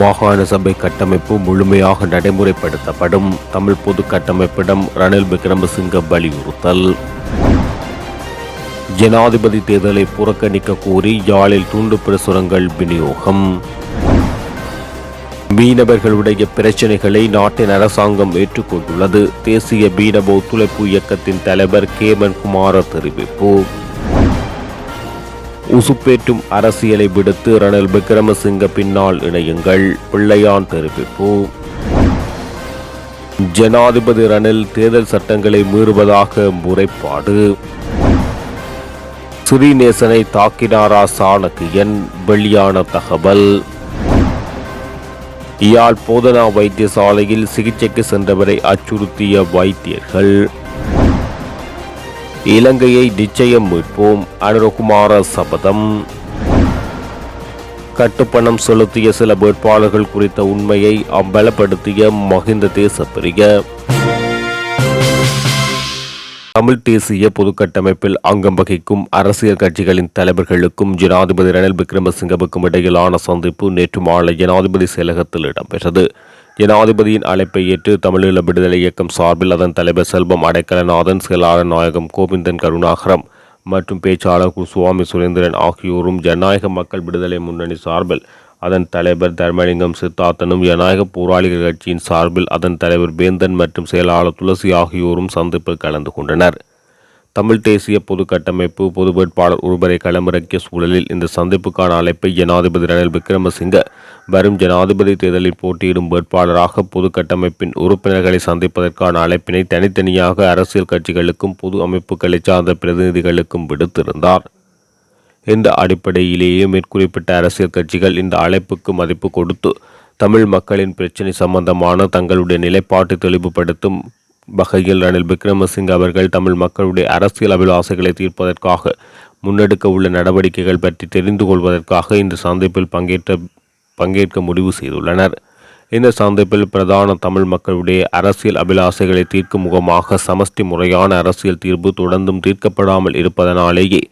மாகாண சபை கட்டமைப்பு முழுமையாக நடைமுறைப்படுத்தப்படும். தமிழ் பொது கட்டமைப்பிடம் ரணில் விக்ரமசிங்க வலியுறுத்தல். ஜனாதிபதி தேர்தலை புறக்கணிக்க கோரி யாழில் துண்டு பிரசுரங்கள் விநியோகம். மீனவர்களுடைய பிரச்சினைகளை நாட்டின் அரசாங்கம் ஏற்றுக்கொண்டுள்ளது. தேசிய மீனவ ஒத்துழைப்பு இயக்கத்தின் தலைவர் கேமன் குமார தெரிவிப்பு. உசுப்பேற்றும் அரசியலை விடுத்து ரணில் விக்ரமசிங்க பின்னால் இணையுங்கள். பிள்ளையான் தெரிவிப்பு ஜனாதிபதி ரணில் தேர்தல் சட்டங்களை மீறுவதாக முறைப்பாடு. ஸ்ரீநேசனை தாக்கினாரா சாணக்கியன் வெளியான தகவல். யாழ் போதனா வைத்தியசாலையில் சிகிச்சைக்கு சென்றவரை அச்சுறுத்திய வைத்தியர்கள். இலங்கையை நிச்சயம் மீட்போம். அனுரகுமார சபதம். கட்டுப்பணம் செலுத்திய சில வேட்பாளர்கள் குறித்த உண்மையை அம்பலப்படுத்திய மஹிந்த தேசப்பிரிய. தமிழ் தேசிய பொதுக்கட்டமைப்பில் அங்கம் வகிக்கும் அரசியல் கட்சிகளின் தலைவர்களுக்கும் ஜனாதிபதி ரணில் விக்ரமசிங்கவுக்கும் இடையிலான சந்திப்பு நேற்று மாலை ஜனாதிபதி செயலகத்தில் இடம்பெற்றது. ஜனாதிபதியின் அழைப்பை ஏற்று தமிழீழ விடுதலை இயக்கம் சார்பில் அதன் தலைவர் செல்வம் அடைக்கலநாதன் செயலாளர் நாயகம் கோவிந்தன் கருணாகரம் மற்றும் பேச்சாளர் கு. சுவாமி சுரேந்திரன் ஆகியோரும் ஜனநாயக மக்கள் விடுதலை முன்னணி சார்பில் அதன் தலைவர் தர்மலிங்கம் சித்தார்த்தனும் ஜனநாயக போராளிகள் கட்சியின் சார்பில் அதன் தலைவர் வேந்தன் மற்றும் செயலாளர் துளசி ஆகியோரும் சந்திப்பில் கலந்து கொண்டனர் தமிழ் தேசிய பொது கட்டமைப்பு பொது வேட்பாளர் ஒருவரை களமிறக்கிய சூழலில் இந்த சந்திப்புக்கான அழைப்பை ஜனாதிபதி ரணில் விக்ரமசிங்க வரும் ஜனாதிபதி தேர்தலில் போட்டியிடும் வேட்பாளராக பொது கட்டமைப்பின் உறுப்பினர்களை சந்திப்பதற்கான அழைப்பினை தனித்தனியாக அரசியல் கட்சிகளுக்கும் பொது அமைப்புகளை சார்ந்த பிரதிநிதிகளுக்கும் விடுத்திருந்தார். இந்த அடிப்படையிலேயே மேற்குறிப்பிட்ட அரசியல் கட்சிகள் இந்த அழைப்புக்கு மதிப்பு கொடுத்து தமிழ் மக்களின் பிரச்சினை சம்பந்தமான தங்களுடைய நிலைப்பாட்டை தெளிவுபடுத்தும் வகையில் ரணில் விக்ரமசிங்க அவர்கள் தமிழ் மக்களுடைய அரசியல் அபிலாசைகளை தீர்ப்பதற்காக முன்னெடுக்க உள்ள நடவடிக்கைகள் பற்றி தெரிந்து கொள்வதற்காக இந்த சந்திப்பில் பங்கேற்ற பங்கேற்க முடிவு செய்துள்ளனர். இந்த சந்திப்பில் பிரதான தமிழ் மக்களுடைய அரசியல் அபிலாசைகளை தீர்க்கும் முகமாக சமஷ்டி முறையான அரசியல் தீர்வு தொடர்ந்தும் தீர்க்கப்படாமல் இருப்பதனாலேயே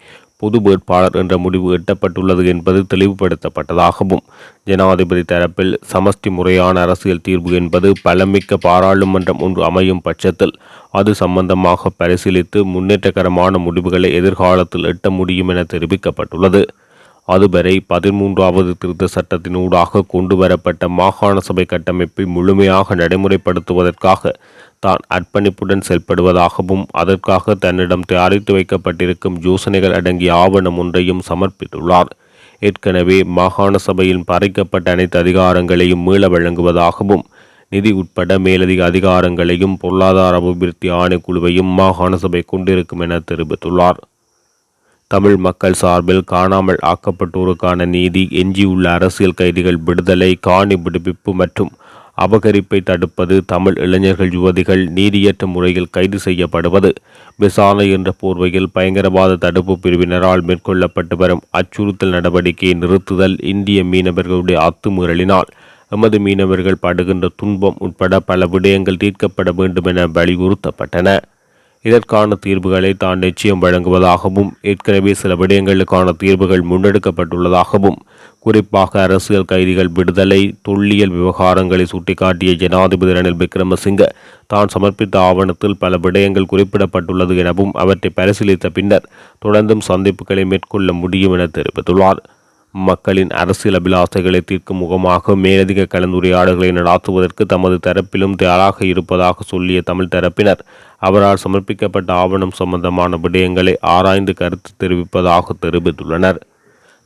பொது வேட்பாளர் என்ற முடிவு எட்டப்பட்டுள்ளது என்பது தெளிவுபடுத்தப்பட்டதாகவும் ஜனாதிபதி தரப்பில் சமஷ்டி முறையான அரசியல் தீர்வு என்பது பலமிக்க பாராளுமன்றம் ஒன்று அமையும் பட்சத்தில் அது சம்பந்தமாக பரிசீலித்து முன்னேற்றகரமான முடிவுகளை எதிர்காலத்தில் எட்ட முடியும் என தெரிவிக்கப்பட்டுள்ளது. அதுவரை பதிமூன்றாவது திருத்த சட்டத்தினூடாக கொண்டு வரப்பட்ட மாகாண சபை கட்டமைப்பை முழுமையாக நடைமுறைப்படுத்துவதற்காக தான் அர்ப்பணிப்புடன் செயல்படுவதாகவும் அதற்காக தன்னிடம் தயாரித்து வைக்கப்பட்டிருக்கும் யோசனைகள் அடங்கிய ஆவணம் ஒன்றையும் சமர்ப்பித்துள்ளார். ஏற்கனவே மாகாண சபையில் பறிக்கப்பட்ட அனைத்து அதிகாரங்களையும் மீள வழங்குவதாகவும் நிதி உட்பட மேலதிக அதிகாரங்களையும் பொருளாதார அபிவிருத்தி ஆணைக்குழுவையும் மாகாண சபை கொண்டிருக்கும் என தெரிவித்துள்ளார். தமிழ் மக்கள் சார்பில் காணாமல் ஆக்கப்பட்டோருக்கான நீதி எஞ்சியுள்ள அரசியல் கைதிகள் விடுதலை காணி விடுவிப்பு மற்றும் அபகரிப்பை தடுப்பது தமிழ் இளைஞர்கள் யுவதிகள் நீதியற்ற முறையில் கைது செய்யப்படுவது. விசாரணை என்ற போர்வையில் பயங்கரவாத தடுப்பு பிரிவினரால் மேற்கொள்ளப்பட்டு வரும் அச்சுறுத்தல் நடவடிக்கையை நிறுத்துதல் இந்திய மீனவர்களுடைய அத்துமீறலினால். எமது மீனவர்கள் படுகின்ற துன்பம் உட்பட பல விடயங்கள் தீர்க்கப்பட வேண்டும் என வலியுறுத்தப்பட்டன. இதற்கான தீர்வுகளை தான் நிச்சயம் வழங்குவதாகவும் ஏற்கனவே சில விடயங்களுக்கான தீர்வுகள் முன்னெடுக்கப்பட்டுள்ளதாகவும் குறிப்பாக அரசியல் கைதிகள் விடுதலை தொல்லியல் விவகாரங்களை சுட்டிக்காட்டிய ஜனாதிபதி ரணில் விக்ரமசிங்க தான் சமர்ப்பித்த ஆவணத்தில் பல விடயங்கள் குறிப்பிடப்பட்டுள்ளது எனவும் அவற்றை பரிசீலித்த பின்னர் தொடர்ந்தும் சந்திப்புகளை மேற்கொள்ள முடியும் என தெரிவித்துள்ளார். மக்களின் அரசியல் அபிலாசைகளை தீர்க்கும் முகமாக மேலதிக கலந்துரையாடல்களை நடாத்துவதற்கு தமது தரப்பிலும் தயாராக இருப்பதாக சொல்லிய தமிழ் தரப்பினர் அவரால் சமர்ப்பிக்கப்பட்ட ஆவணம் சம்பந்தமான விடயங்களை ஆராய்ந்து கருத்து தெரிவிப்பதாக தெரிவித்துள்ளனர்.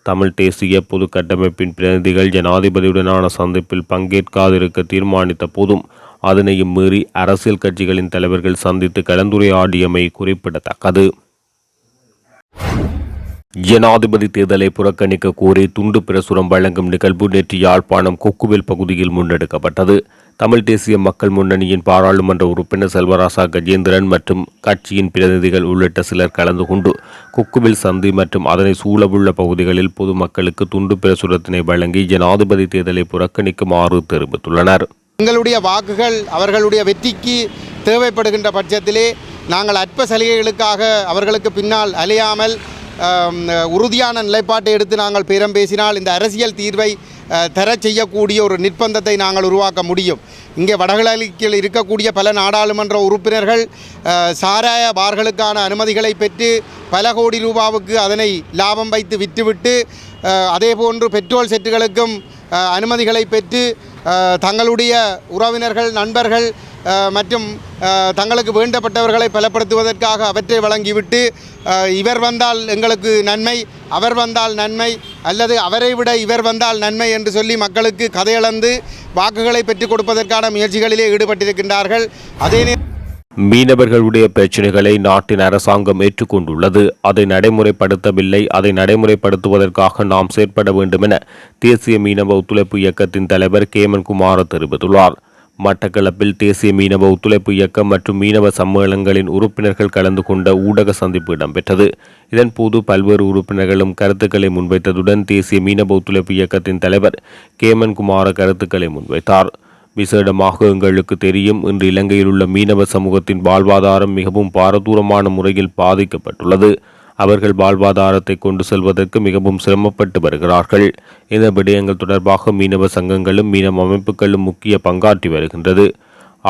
தமிழ் தேசிய பொது கட்டமைப்பின் பிரதிநிதிகள் ஜனாதிபதியுடனான சந்திப்பில் பங்கேற்காதிருக்க தீர்மானித்த போதும் அதனையும் மீறி அரசியல் கட்சிகளின் தலைவர்கள் சந்தித்து கலந்துரையாடியமை குறிப்பிடத்தக்கது. ஜனாதிபதி தேர்தலை புறக்கணிக்க கோரி துண்டு பிரசுரம் வழங்கும் நிகழ்வு நேற்று யாழ்ப்பாணம் கொக்குவில் பகுதியில் முன்னெடுக்கப்பட்டது. தமிழ் தேசிய மக்கள் முன்னணியின் பாராளுமன்ற உறுப்பினர் செல்வராசா கஜேந்திரன் மற்றும் கட்சியின் பிரதிநிதிகள் உள்ளிட்ட சிலர் கலந்து கொண்டு கொக்குவில் சந்தி மற்றும் அதனை சூழவுள்ள பகுதிகளில் பொதுமக்களுக்கு துண்டு பிரசுரத்தினை வழங்கி ஜனாதிபதி தேர்தலை புறக்கணிக்குமாறு தெரிவித்துள்ளனர். எங்களுடைய வாக்குகள் அவர்களுடைய வெற்றிக்கு தேவைப்படுகின்ற பட்சத்திலே நாங்கள் அற்ப சலுகைகளுக்காக அவர்களுக்கு பின்னால் அலையாமல் உறுதியான நிலைப்பாட்டை எடுத்து நாங்கள் பேரம் பேசினால் இந்த அரசியல் தீர்வை தர செய்யக்கூடிய ஒரு நிர்பந்தத்தை நாங்கள் உருவாக்க முடியும். இங்கே வடகிழக்கில் இருக்கக்கூடிய பல நாடாளுமன்ற உறுப்பினர்கள் சாராய பார்களுக்கான அனுமதிகளை பெற்று பல கோடி ரூபாவுக்கு அதனை லாபம் வைத்து விற்றுவிட்டு அதேபோன்று பெட்ரோல் செட்டுகளுக்கும் அனுமதிகளை பெற்று தங்களுடைய உறவினர்கள் நண்பர்கள் மற்றும் தங்களுக்கு வேண்டப்பட்டவர்களை பலப்படுத்துவதற்காக அவற்றை வழங்கிவிட்டு இவர் வந்தால் எங்களுக்கு நன்மை அவர் வந்தால் நன்மை அல்லது அவரை விட இவர் வந்தால் நன்மை என்று சொல்லி மக்களுக்கு கதையளந்து வாக்குகளை பெற்றுக் கொடுப்பதற்கான முயற்சிகளிலே ஈடுபட்டிருக்கின்றார்கள். அதே மீனவர்களுடைய பிரச்சனைகளை நாட்டின் அரசாங்கம் ஏற்றுக்கொண்டுள்ளது. அதை நடைமுறைப்படுத்தவில்லை. அதை நடைமுறைப்படுத்துவதற்காக நாம் செயற்பட வேண்டும் என தேசிய மீனவ ஒத்துழைப்பு இயக்கத்தின் தலைவர் கேமன் குமார் தெரிவித்துள்ளார். மட்டக்களப்பில் தேசிய மீனவ ஒத்துழைப்பு இயக்கம் மற்றும் மீனவ சம்மேளங்களின் உறுப்பினர்கள் கலந்து கொண்ட ஊடக சந்திப்பு இடம்பெற்றது. இதன்போது பல்வேறு உறுப்பினர்களும் கருத்துக்களை முன்வைத்ததுடன் தேசிய மீனவ ஒத்துழைப்பு இயக்கத்தின் தலைவர் கேமன் குமார கருத்துக்களை முன்வைத்தார். விசேடமாக எங்களுக்கு தெரியும் இன்று இலங்கையில் உள்ள மீனவ சமூகத்தின் வாழ்வாதாரம் மிகவும் பாரதூரமான முறையில் பாதிக்கப்பட்டுள்ளது. அவர்கள் வாழ்வாதாரத்தை கொண்டு செல்வதற்கு மிகவும் சிரமப்பட்டு வருகிறார்கள். இந்த விடயங்கள் தொடர்பாக மீனவ சங்கங்களும் மீனவ அமைப்புகளும் முக்கிய பங்காற்றி வருகின்றது.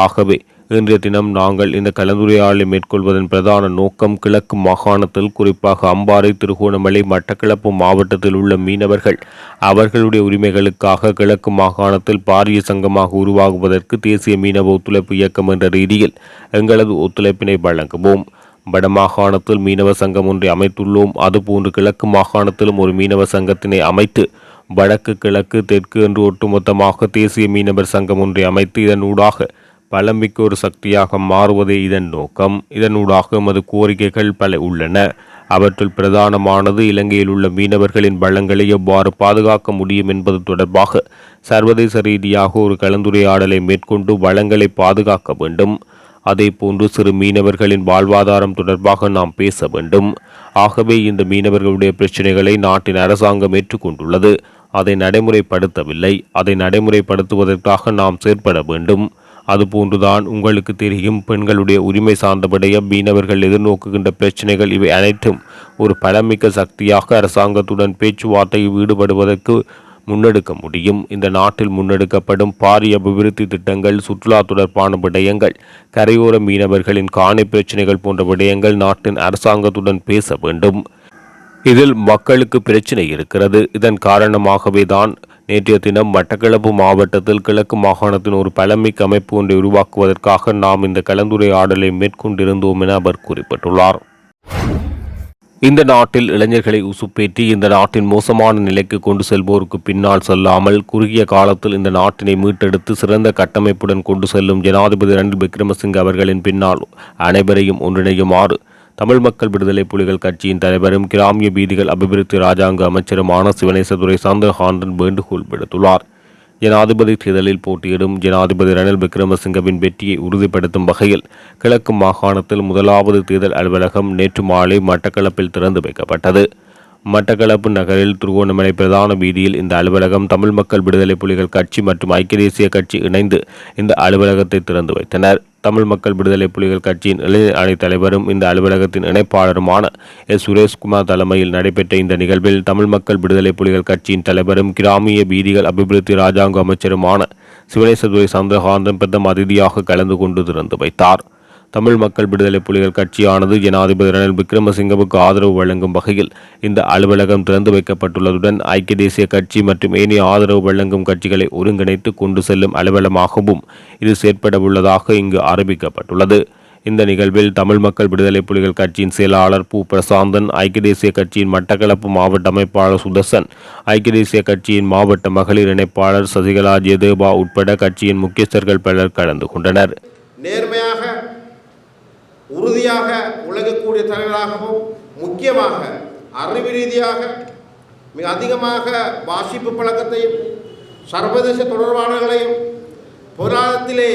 ஆகவே இன்றைய தினம் நாங்கள் இந்த கலந்துரையாடலை மேற்கொள்வதன் பிரதான நோக்கம் கிழக்கு மாகாணத்தில் குறிப்பாக அம்பாறை திருகோணமலை மட்டக்களப்பு மாவட்டத்தில் உள்ள மீனவர்கள் அவர்களுடைய உரிமைகளுக்காக கிழக்கு மாகாணத்தில் பாரிய சங்கமாக உருவாகுவதற்கு தேசிய மீனவ ஒத்துழைப்பு இயக்கம் என்ற ரீதியில் எங்களது ஒத்துழைப்பினை வழங்குவோம். வடமாகாணத்தில் மீனவ சங்கம் ஒன்றை அமைத்துள்ளோம். அதுபோன்று கிழக்கு மாகாணத்திலும் ஒரு மீனவ சங்கத்தினை அமைத்து வடக்கு கிழக்கு தெற்கு என்று ஒட்டுமொத்தமாக தேசிய மீனவர் சங்கம் ஒன்றை அமைத்து இதனூடாக பலமிக்க ஒரு சக்தியாக மாறுவதே இதன் நோக்கம். இதனூடாக எமது கோரிக்கைகள் பல உள்ளன. அவற்றுள் பிரதானமானது இலங்கையில் உள்ள மீனவர்களின் வளங்களை எவ்வாறு பாதுகாக்க முடியும் என்பது தொடர்பாக சர்வதேச ரீதியாக ஒரு கலந்துரையாடலை மேற்கொண்டு வளங்களை பாதுகாக்க வேண்டும். அதேபோன்று சிறு மீனவர்களின் வாழ்வாதாரம் தொடர்பாக நாம் பேச வேண்டும். ஆகவே இந்த மீனவர்களுடைய பிரச்சினைகளை நாட்டின் அரசாங்கம் ஏற்றுக்கொண்டுள்ளது. அதை நடைமுறைப்படுத்தவில்லை. அதை நடைமுறைப்படுத்துவதற்காக நாம் செயற்பட வேண்டும். அதுபோன்றுதான் உங்களுக்கு தெரியும் பெண்களுடைய உரிமை சார்ந்தபடைய மீனவர்கள் எதிர்நோக்குகின்ற பிரச்சனைகள் இவை அனைத்தும் ஒரு பலமிக்க சக்தியாக அரசாங்கத்துடன் பேச்சுவார்த்தையில் ஈடுபடுவதற்கு முன்னெடுக்க முடியும். இந்த நாட்டில் முன்னெடுக்கப்படும் பாரிய அபிவிருத்தி திட்டங்கள் சுற்றுலா தொடர்பான விடயங்கள் கரையோர மீனவர்களின் காணி பிரச்சனைகள் போன்ற விடயங்கள் நாட்டின் அரசாங்கத்துடன் பேச வேண்டும். இதில் மக்களுக்கு பிரச்சனை இருக்கிறது. இதன் காரணமாகவே தான் நேற்றைய தினம் மட்டக்களப்பு மாவட்டத்தில் கிழக்கு மாகாணத்தின் ஒரு பழமிக்க அமைப்பு ஒன்றை உருவாக்குவதற்காக நாம் இந்த கலந்துரையாடலை மேற்கொண்டிருந்தோம் என அவர் குறிப்பிட்டுள்ளார். இந்த நாட்டில் இளைஞர்களை உசுப்பேற்றி இந்த நாட்டின் மோசமான நிலைக்கு கொண்டு செல்வோருக்கு பின்னால் செல்லாமல் குறுகிய காலத்தில் இந்த நாட்டினை மீட்டெடுத்து சிறந்த கட்டமைப்புடன் கொண்டு செல்லும் ஜனாதிபதி ரணில் விக்ரமசிங்க அவர்களின் பின்னால் அனைவரையும் ஒன்றிணையுமாறு தமிழ் மக்கள் விடுதலை புலிகள் கட்சியின் தலைவரும் கிராமிய வீதிகள் அபிவிருத்தி ராஜாங்க அமைச்சருமான சிவனேசதுரை சந்திரகாந்தன் வேண்டுகோள் விடுத்துள்ளார். ஜனாதிபதி தேர்தலில் போட்டியிடும் ஜனாதிபதி ரணில் விக்ரமசிங்கவின் வெற்றியை உறுதிப்படுத்தும் வகையில் கிழக்கு மாகாணத்தில் முதலாவது தேர்தல் அலுவலகம் நேற்று மாலை மட்டக்களப்பில் திறந்து வைக்கப்பட்டது. மட்டக்களப்பு நகரில் திருகோணமலை பிரதான வீதியில் இந்த அலுவலகம் தமிழ் மக்கள் விடுதலை புலிகள் கட்சி மற்றும் ஐக்கிய தேசிய கட்சி இணைந்து இந்த அலுவலகத்தை திறந்து வைத்தனர். தமிழ் மக்கள் விடுதலை புலிகள் கட்சியின் இளைஞர் அணி தலைவரும் இந்த அலுவலகத்தின் இணைப்பாளருமான எஸ். சுரேஷ்குமார் தலைமையில் நடைபெற்ற இந்த நிகழ்வில் தமிழ் மக்கள் விடுதலை புலிகள் கட்சியின் தலைவரும் கிராமிய வீதிகள் அபிவிருத்தி ராஜாங்க அமைச்சருமான சிவனேசதுரை சந்திரகாந்தன் பிரதம அதிதியாக கலந்து கொண்டு திறந்து வைத்தார். தமிழ் மக்கள் விடுதலை புலிகள் கட்சியானது ஜனாதிபதி ரணில் விக்ரமசிங்கவுக்கு ஆதரவு வழங்கும் வகையில் இந்த அலுவலகம் திறந்து வைக்கப்பட்டுள்ளதுடன் ஐக்கிய தேசிய கட்சி மற்றும் ஏனைய ஆதரவு வழங்கும் கட்சிகளை ஒருங்கிணைத்து கொண்டு செல்லும் அலுவலமாகவும் இது செயற்பட உள்ளதாக இங்கு அறிவிக்கப்பட்டுள்ளது. இந்த நிகழ்வில் தமிழ் மக்கள் விடுதலை புலிகள் கட்சியின் செயலாளர் பு பிரசாந்தன் ஐக்கிய தேசிய கட்சியின் மட்டக்களப்பு மாவட்ட அமைப்பாளர் சுதர்சன் ஐக்கிய தேசிய கட்சியின் மாவட்ட மகளிர் இணைப்பாளர் சசிகலா ஜெதேபா உட்பட கட்சியின் முக்கியஸ்தர்கள் பலர் கலந்து கொண்டனர். நேர்மையாக உறுதியாக உழைக்கக்கூடிய தலைவராகவும் முக்கியமாக அறிவு ரீதியாக மிக அதிகமாக வாசிப்பு பழக்கத்தையும் சர்வதேச தொடர்பாளர்களையும் பொருளாதாரத்திலே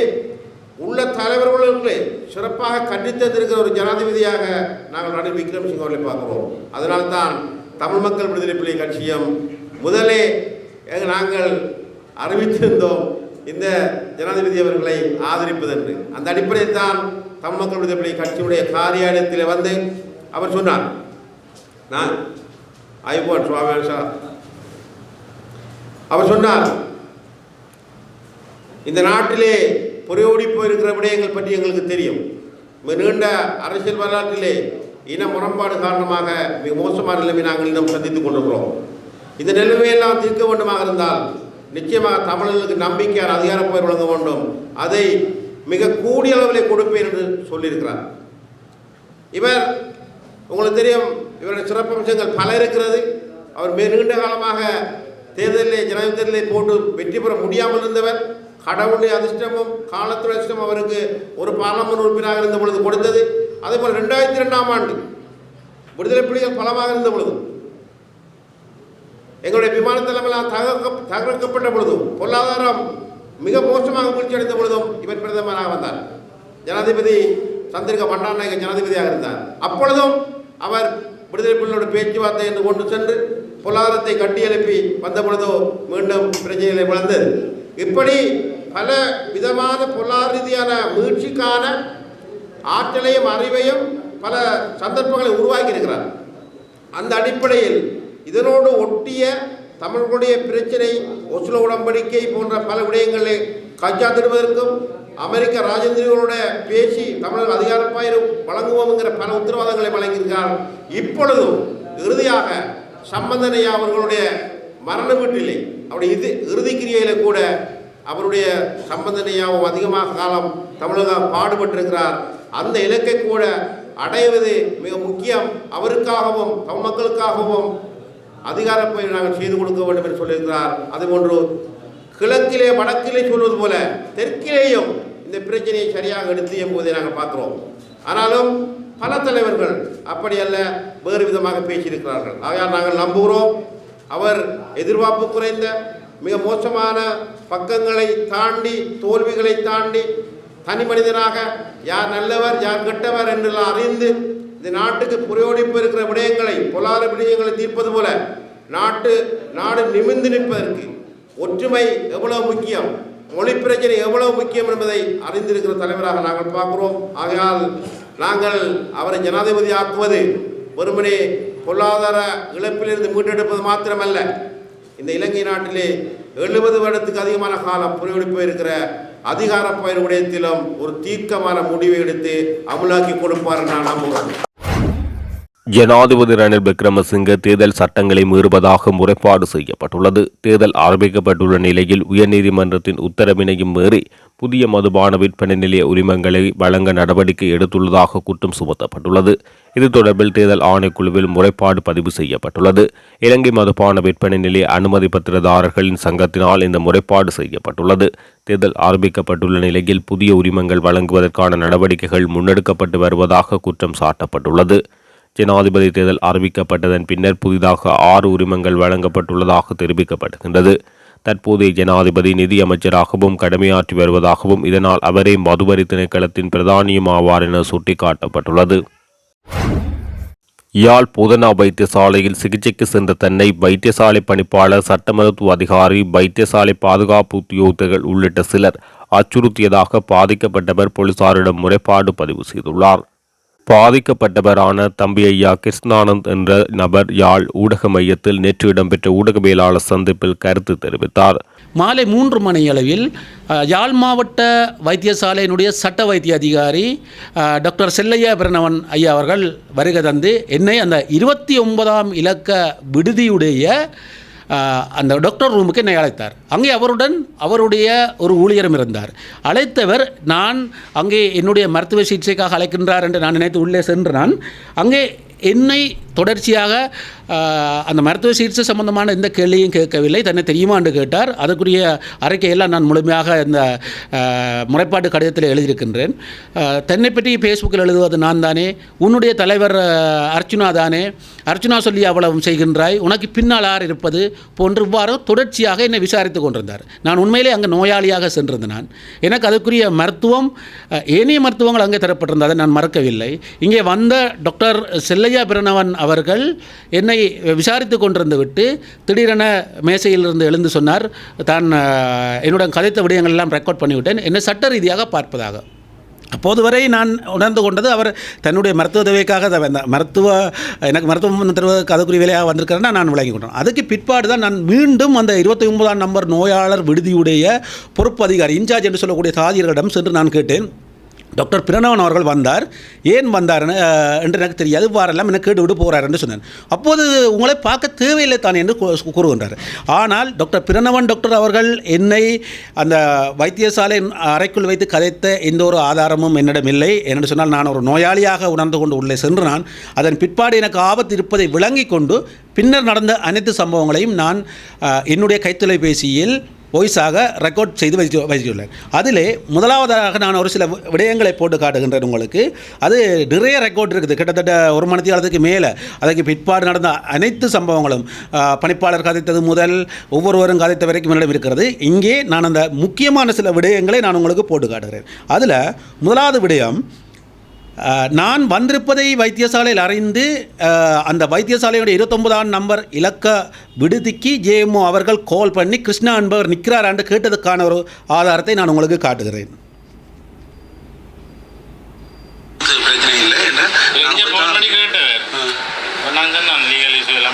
உள்ள தலைவர்களுக்கு சிறப்பாக கண்டித்தந்திருக்கிற ஒரு ஜனாதிபதியாக நாங்கள் ரணில் விக்ரமசிங்க அவர்களை பார்க்கிறோம். அதனால்தான் தமிழ் மக்கள் விடுதலை புலி கட்சியும் முதலே நாங்கள் அறிவித்திருந்தோம் இந்த ஜனாதிபதி அவர்களை ஆதரிப்பதென்று. அந்த அடிப்படையில் தான் தமிழ் மக்கள் விடுதலை கட்சியுடைய காரியாலயத்தில் வந்து அவர் சொன்னார். நான் ஐபோன் சுவாமி அவர் சொன்னார் இந்த நாட்டிலே புரையோடி போயிருக்கிற விடயங்கள் பற்றி எங்களுக்கு தெரியும். மிக நீண்ட அரசியல் வரலாற்றிலே இன முரண்பாடு காரணமாக மிக மோசமான நிலைமை நாங்கள் இன்னும் சந்தித்துக் கொண்டிருக்கிறோம். இந்த நிலைமையெல்லாம் தீர்க்க வேண்டுமாக இருந்தால் நிச்சயமாக தமிழர்களுக்கு நம்பிக்கையான அதிகாரப்போர் வழங்க வேண்டும். அதை மிக கூடிய அளவிலே கொடுப்பேன் என்று சொல்லியிருக்கிறார். இவர் உங்களுக்கு தெரியும் இவருடைய சிறப்பம்சங்கள் பல இருக்கிறது. அவர் மிக நீண்ட காலமாக தேர்தலிலே ஜனாதிபதி தேர்தலிலே போட்டு வெற்றி பெற முடியாமல் இருந்தவர். கடவுளுடைய அதிர்ஷ்டமும் காலத்துடைய அதிர்ஷ்டம் அவருக்கு ஒரு பாராளுமன்ற உறுப்பினராக இருந்த பொழுது கொடுத்தது. அதே போல் ரெண்டாயிரத்தி ரெண்டாம் ஆண்டு விடுதலை புலிகள் பலமாக இருந்த பொழுது எங்களுடைய விமான தலைமையில் தகர்க்க தகர்க்கப்பட்ட பொழுதும் பொருளாதாரம் மிக மோசமாக வீழ்ச்சி அடைந்த பொழுதும் இவர் பிரதமராக வந்தார். ஜனாதிபதி சந்திரிக பண்டாநாயக ஜனாதிபதியாக இருந்தார். அப்பொழுதும் அவர் விடுதலை புலிகளோட பேச்சுவார்த்தை என்று கொண்டு சென்று பொருளாதாரத்தை கட்டியெழுப்பி வந்த பொழுதோ மீண்டும் பிரச்சனைகளை வளர்ந்தது இப்படி பல விதமான பொருளாதார ரீதியான மீழ்ச்சிக்கான ஆற்றலையும் அறிவையும் பல சந்தர்ப்பங்களை உருவாக்கி இருக்கிறார் அந்த அடிப்படையில் இதனோடு ஒட்டிய தமிழர்களுடைய பிரச்சனை ஒசுல உடம்படிக்கை போன்ற பல விடயங்களை கைச்சாத்திடுவதற்கும் அமெரிக்க ராஜேந்திரிகளோட பேசி தமிழர் அதிகாரப்பாயிரம் வழங்குவோம்ங்கிற பல உத்தரவாதங்களை வழங்கியிருக்கார் இப்பொழுதும் இறுதியாக சம்பந்தனையா அவர்களுடைய மரண வீட்டிலே அவருடைய இது இறுதி கிரியையில் கூட அவருடைய சம்பந்தனையாவும் அதிகமாக காலம் தமிழகம் பாடுபட்டிருக்கிறார். அந்த இலக்கை கூட அடைவது மிக முக்கியம். அவருக்காகவும் தமிழ் மக்களுக்காகவும் அதிகாரப்பை நாங்கள் செய்து கொடுக்க வேண்டும் என்று சொல்லியிருக்கிறார். அதுபோன்று கிழக்கிலே வடக்கிலே சொல்வது போல தெற்கிலேயும் இந்த பிரச்சனையை சரியாக எடுத்து என்பதை நாங்கள் பார்க்கிறோம். ஆனாலும் பல தலைவர்கள் அப்படி அல்ல வேறு விதமாக பேசியிருக்கிறார்கள். ஆகையால் நாங்கள் நம்புகிறோம் அவர் எதிர்பார்ப்பு குறைந்த மிக மோசமான பக்கங்களை தாண்டி தோல்விகளை தாண்டி தனி மனிதனாக யார் நல்லவர் யார் கெட்டவர் என்றெல்லாம் அறிந்து இந்த நாட்டுக்கு புரையோடிப்பு இருக்கிற விடயங்களை பொருளாதார விடயங்களை தீர்ப்பது போல நாட்டு நாடு நிமிர்ந்து நிற்பதற்கு ஒற்றுமை எவ்வளவு முக்கியம் மொழி பிரச்சனை எவ்வளவு முக்கியம் என்பதை அறிந்திருக்கிற தலைவராக நாங்கள் பார்க்கிறோம். ஆகையால் நாங்கள் அவரை ஜனாதிபதி ஆக்குவது வெறுமனே பொருளாதார இழப்பிலிருந்து மீட்டெடுப்பது மாத்திரமல்ல. இந்த இலங்கை நாட்டிலே எழுபது வருடத்துக்கு அதிகமான காலம் புரிவெடுப்பு இருக்கிற அதிகார பயிர் விடயத்திலும் ஒரு தீர்க்கமான முடிவை எடுத்து அமுலாக்கி கொடுப்பார் நான் நம்புகிறேன். ஜனாதிபதி ரணில் விக்ரமசிங்க தேர்தல் சட்டங்களை மீறுவதாக முறைப்பாடு செய்யப்பட்டுள்ளது. தேர்தல் ஆரம்பிக்கப்பட்டுள்ள நிலையில் உயர்நீதிமன்றத்தின் உத்தரவினையும் மீறி புதிய மதுபான விற்பனை நிலைய உரிமங்களை வழங்க நடவடிக்கை எடுத்துள்ளதாக குற்றம் சுமத்தப்பட்டுள்ளது. இது தொடர்பில் தேர்தல் ஆணைக்குழுவில் முறைப்பாடு பதிவு செய்யப்பட்டுள்ளது. இலங்கை மதுபான விற்பனை நிலைய அனுமதி பத்திரதாரர்களின் சங்கத்தினால் இந்த முறைப்பாடு செய்யப்பட்டுள்ளது. தேர்தல் ஆரம்பிக்கப்பட்டுள்ள நிலையில் புதிய உரிமங்கள் வழங்குவதற்கான நடவடிக்கைகள் முன்னெடுக்கப்பட்டு வருவதாக குற்றம் சாட்டப்பட்டுள்ளது. ஜனாதிபதி தேர்தல் அறிவிக்கப்பட்டதன் பின்னர் புதிதாக ஆறு உரிமங்கள் வழங்கப்பட்டுள்ளதாக தெரிவிக்கப்படுகின்றது தற்போதைய ஜனாதிபதி நிதியமைச்சராகவும் கடமையாற்றி வருவதாகவும் இதனால் அவரே மதுவரி திணைக்களத்தின் பிரதானியும் ஆவார் என சுட்டிக்காட்டப்பட்டுள்ளது. யாழ் பூதனா வைத்தியசாலையில் சிகிச்சைக்கு சென்ற தன்னை வைத்தியசாலை பணிப்பாளர் சட்ட மருத்துவ அதிகாரி வைத்தியசாலை பாதுகாப்பு உத்தியோகத்தர்கள் உள்ளிட்ட சிலர் அச்சுறுத்தியதாக பாதிக்கப்பட்டவர் போலீசாரிடம் முறைப்பாடு பதிவு செய்துள்ளார். பாதிக்கப்பட்டவரான தம்பி ஐயா கிருஷ்ணானந்த் என்ற நபர் யாழ் ஊடக மையத்தில் நேற்று இடம்பெற்ற ஊடகவியலாளர் சந்திப்பில் கருத்து தெரிவித்தார். மாலை மூன்று மணியளவில் அளவில் யாழ் மாவட்ட வைத்தியசாலையினுடைய சட்ட வைத்திய அதிகாரி டாக்டர் செல்லையா பிரணவன் ஐயா அவர்கள் வருகை தந்து என்னை அந்த இருபத்தி ஒன்பதாம் இலக்க விடுதியுடைய அந்த டாக்டர் ரூமுக்கு என்னை அழைத்தார். அங்கே அவருடன் அவருடைய ஒரு ஊழியரும் இருந்தார். அழைத்தவர் நான் அங்கே என்னுடைய மருத்துவ சிகிச்சைக்காக அழைக்கின்றார் என்று நான் நினைத்து உள்ளே சென்று நான் அங்கே என்னை தொடர்ச்சியாக அந்த மருத்துவ சிகிச்சை சம்பந்தமான எந்த கேள்வியும் கேட்கவில்லை. தன்னை தெரியுமா என்று கேட்டார். அதற்குரிய அறிக்கையெல்லாம் நான் முழுமையாக இந்த முறைப்பாட்டு கடிதத்தில் எழுதியிருக்கின்றேன். தன்னை பற்றி ஃபேஸ்புக்கில் எழுதுவது நான் தானே. உன்னுடைய தலைவர் அர்ச்சுனா தானே. அர்ச்சுனா சொல்லி அவ்வளவு செய்கின்றாய். உனக்கு பின்னால் ஆறு இருப்பது? போன்று இவ்வாறு தொடர்ச்சியாக என்னை விசாரித்து கொண்டிருந்தார். நான் உண்மையிலே அங்கே நோயாளியாக சென்றிருந்தேன் நான். எனக்கு அதுக்குரிய மருத்துவம் ஏனைய மருத்துவங்கள் அங்கே தரப்பட்டிருந்தது. நான் மறக்கவில்லை. இங்கே வந்த டாக்டர் இளையா பிரணவன் அவர்கள் என்னை விசாரித்து கொண்டிருந்து விட்டு திடீரென மேசையிலிருந்து எழுந்து சொன்னார் தான் என்னுடன் கதைத்த விடயங்கள் எல்லாம் ரெக்கார்ட் பண்ணிவிட்டேன். என்னை சட்ட ரீதியாக பார்ப்பதாக. அப்போது வரை நான் உணர்ந்து கொண்டது அவர் தன்னுடைய மருத்துவ தேவைக்காக வந்த- மருத்துவ எனக்கு மருத்துவம் தருவதற்கு அதுக்குரிய வேலையாக வந்திருக்கிறேன்னா நான் விளங்கி கொண்டேன். அதுக்கு பிற்பாடு தான் நான் மீண்டும் அந்த இருபத்தி ஒன்பதாம் நம்பர் நோயாளர் விடுதியுடைய பொறுப்பு அதிகாரி இன்சார்ஜ் என்று சொல்லக்கூடிய தாதியர்களிடம் சென்று நான் கேட்டேன். டாக்டர் பிரணவன் அவர்கள் வந்தார். ஏன் வந்தார்னு என்று எனக்கு தெரியாது. வாரெல்லாம் எனக்கு கேட்டு விட்டு போகிறார் என்று சொன்னார் அப்போது உங்களை பார்க்க தேவையில்லை தான் என்று கூ- கூறுகின்றார். ஆனால் டாக்டர் பிரணவன் டாக்டர் அவர்கள் என்னை அந்த வைத்தியசாலை அறைக்குள் வைத்து கதைத்த எந்த ஒரு ஆதாரமும் என்னிடம் இல்லை. என்று சொன்னால் நான் ஒரு நோயாளியாக உணர்ந்து கொண்டு உள்ளே சென்று நான் அதன் பிற்பாடு எனக்கு ஆபத்து இருப்பதை விளங்கி கொண்டு பின்னர் நடந்த அனைத்து சம்பவங்களையும் நான் என்னுடைய கைத்தொலைபேசியில் வாய்ஸாக ரெக்கார்ட் செய்து வைத்து வைத்துள்ளேன். அதிலே முதலாவதாக நான் ஒரு சில விடயங்களை போட்டு காட்டுகின்றேன் உங்களுக்கு. அது நிறைய ரெக்கார்ட் இருக்குது. கிட்டத்தட்ட ஒரு மணி காலத்துக்கு மேலே. அதுக்கு பிற்பாடு நடந்த அனைத்து சம்பவங்களும் பணிப்பாளர் கதைத்தது முதல் ஒவ்வொருவரும் கதைத்த வரைக்கும் என்னிடம் இருக்கிறது. இங்கே நான் அந்த முக்கியமான சில விடயங்களை நான் உங்களுக்கு போட்டு காட்டுகிறேன். அதில் முதலாவது விடயம் நான் வந்திருப்பதை வைத்தியசாலையில் அறிந்து அந்த வைத்தியசாலையுடைய இருபத்தொன்பதாம் நம்பர் இலக்க விடுதிக்கு ஜேஎம்ஓ அவர்கள் கால் பண்ணி கிருஷ்ணா என்பவர் நிற்கிறாரான்னு கேட்டதுக்கான ஒரு ஆதாரத்தை நான் உங்களுக்கு காட்டுகிறேன்.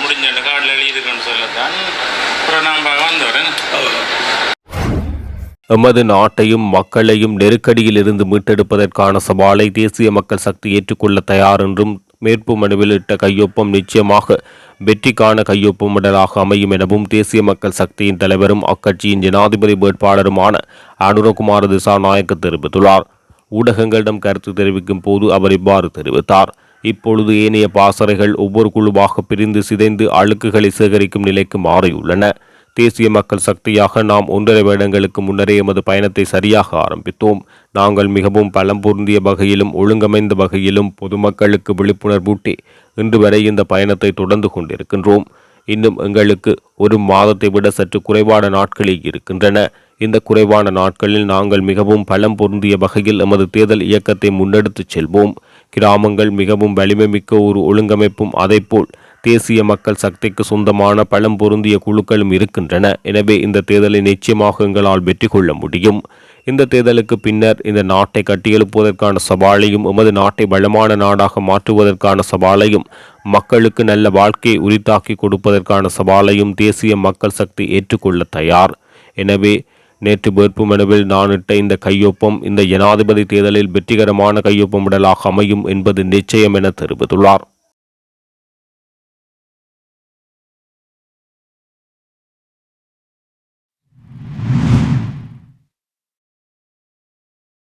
முடிஞ்ச கார்டில் எழுதியிருக்கேன்னு சொல்லத்தான். அப்புறம் நான் வந்தவரேன் எமது நாட்டையும் மக்களையும் நெருக்கடியில் இருந்து மீட்டெடுப்பதற்கான சவாலை தேசிய மக்கள் சக்தி ஏற்றுக்கொள்ள தயார் என்றும் மேற்பு மனுவில் இட்ட கையொப்பம் நிச்சயமாக வெற்றிக்கான கையொப்பமிடலாக அமையும் எனவும் தேசிய மக்கள் சக்தியின் தலைவரும் அக்கட்சியின் ஜனாதிபதி வேட்பாளருமான அனுரகுமார் திசாநாயக்க தெரிவித்துள்ளார். ஊடகங்களிடம் கருத்து தெரிவிக்கும் போது அவர் இவ்வாறு தெரிவித்தார். இப்பொழுது ஏனைய பாசறைகள் ஒவ்வொரு குழுவாக பிரிந்து சிதைந்து அழுக்குகளை சேகரிக்கும் நிலைக்கு மாறியுள்ளன. தேசிய மக்கள் சக்தியாக நாம் ஒன்றரை வருடங்களுக்கு முன்னரே எமது பயணத்தை சரியாக ஆரம்பித்தோம். நாங்கள் மிகவும் பலம் பொருந்திய வகையிலும் ஒழுங்கமைந்த வகையிலும் பொதுமக்களுக்கு விழிப்புணர்வூட்டி இன்று வரை இந்த பயணத்தை தொடர்ந்து கொண்டிருக்கின்றோம். இன்னும் எங்களுக்கு ஒரு மாதத்தை விட சற்று குறைவான நாட்களே இருக்கின்றன. இந்த குறைவான நாட்களில் நாங்கள் மிகவும் பலம் பொருந்திய வகையில் எமது தேர்தல் இயக்கத்தை முன்னெடுத்துச் செல்வோம். கிராமங்கள் மிகவும் வலிமை மிக்க ஒரு ஒழுங்கமைப்பும் அதைப்போல் தேசிய மக்கள் சக்திக்கு சொந்தமான பலம் பொருந்திய குழுக்களும் இருக்கின்றன. எனவே இந்த தேர்தலை நிச்சயமாக எங்களால் வெற்றி கொள்ள முடியும். இந்த தேர்தலுக்கு பின்னர் இந்த நாட்டை கட்டியெழுப்புவதற்கான சவாலையும் எமது நாட்டை வளமான நாடாக மாற்றுவதற்கான சவாலையும் மக்களுக்கு நல்ல வாழ்க்கையை உரித்தாக்கி கொடுப்பதற்கான சவாலையும் தேசிய மக்கள் சக்தி ஏற்றுக்கொள்ள தயார். எனவே நேற்று வேட்புமனுவில் நான் இட்ட இந்த கையொப்பம் இந்த ஜனாதிபதி தேர்தலில் வெற்றிகரமான கையொப்பமிடலாக அமையும் என்பது நிச்சயம் என தெரிவித்துள்ளார்.